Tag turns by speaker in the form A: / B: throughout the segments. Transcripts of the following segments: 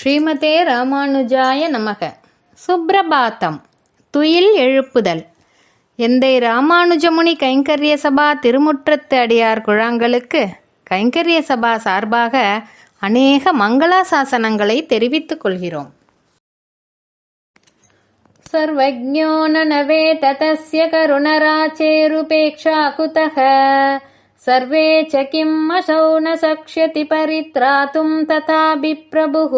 A: ஸ்ரீமதே ராமானுஜாய நமக. சுப்பிரபாத்தம் துயில் எழுப்புதல். எந்தை ராமானுஜமுனி கைங்கரிய சபா திருமுற்றத்து அடியார் குழாங்களுக்கு கைங்கரிய சபா சார்பாக அநேக மங்களா சாசனங்களை தெரிவித்துக் கொள்கிறோம். சர்வஜோ நனவே ததஸ்ய கருணராச்சேருபேக்ஷா குதக सर्वे च किम् असौ न शक्ष्यति परित्रातुम् तथापि प्रभुः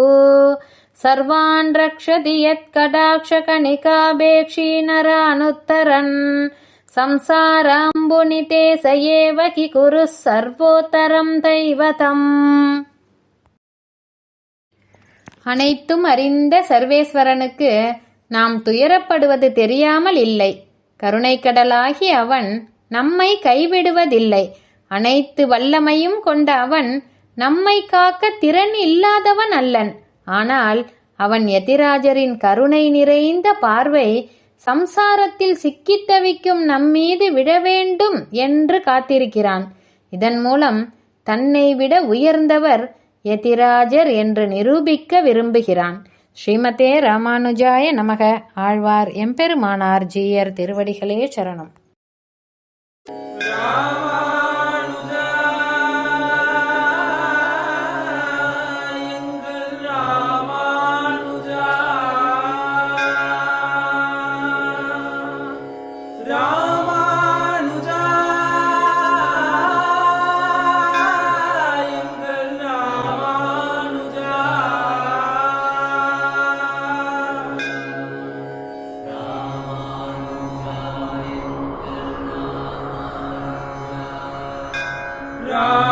A: सर्वान् रक्षति यत्कटाक्षकणिकापेक्षी नरानुत्तरन् संसाराम्बुनिते स एव कि कुरुः सर्वोत्तरम् दैवतम् அனைத்தும் அறிந்த சர்வேஸ்வரனுக்கு நாம் துயரப்படுவது தெரியாமல் இல்லை கருணைக்கடலாகி அவன் நம்மை கைவிடுவதில்லை அனைத்து வல்லமையும் கொண்ட அவன் நம்மை காக்க திறன் இல்லாதவன் அல்லன். ஆனால் அவன் எதிராஜரின் கருணை நிறைந்த பார்வை சம்சாரத்தில் சிக்கித் தவிக்கும் நம்மீது விட வேண்டும் என்று காத்திருக்கிறான். இதன் மூலம் தன்னை விட உயர்ந்தவர் எதிராஜர் என்று நிரூபிக்க விரும்புகிறான். ஸ்ரீமதே ராமானுஜாய நமக. ஆழ்வார் எம்பெருமானார் ஜீயர் திருவடிகளே சரணம். God.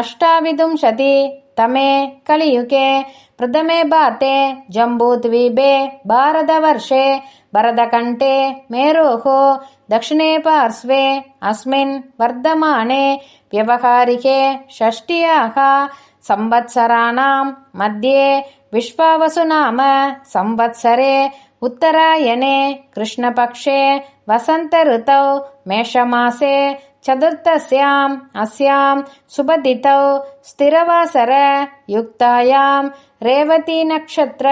A: अष्टाविंशति तमे कलियुगे प्रथमे बाते जम्बूद्वीपे भारतवर्षे भरतकण्ठे मेरोः दक्षिणे पार्श्वे अस्मिन् वर्धमाने व्यवहारिके षष्ट्याः संवत्सराणां मध्ये विश्वावसु नाम संवत्सरे उत्तरायणे कृष्णपक्षे वसन्तऋतौ मेषमासे चतुर्थस्याम् अस्याम् सुभतिथौ स्थिरवासर युक्तायाम् रेवतीनक्षत्र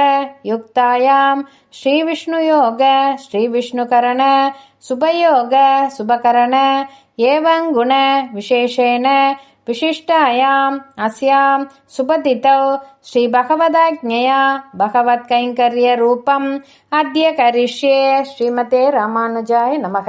A: युक्तायाम् श्रीविष्णुयोग श्रीविष्णुकरण सुभयोग सुभकरण श्रीविष्णुकरणशुभयोगशुभकरणङ्गुण विशेषेण विशिष्टायाम् अस्याम् सुपतितौ श्रीभगवदाज्ञया भगवत्कैङ्कर्यरूपम् अद्य करिष्ये श्रीमते रामानुजाय नमः।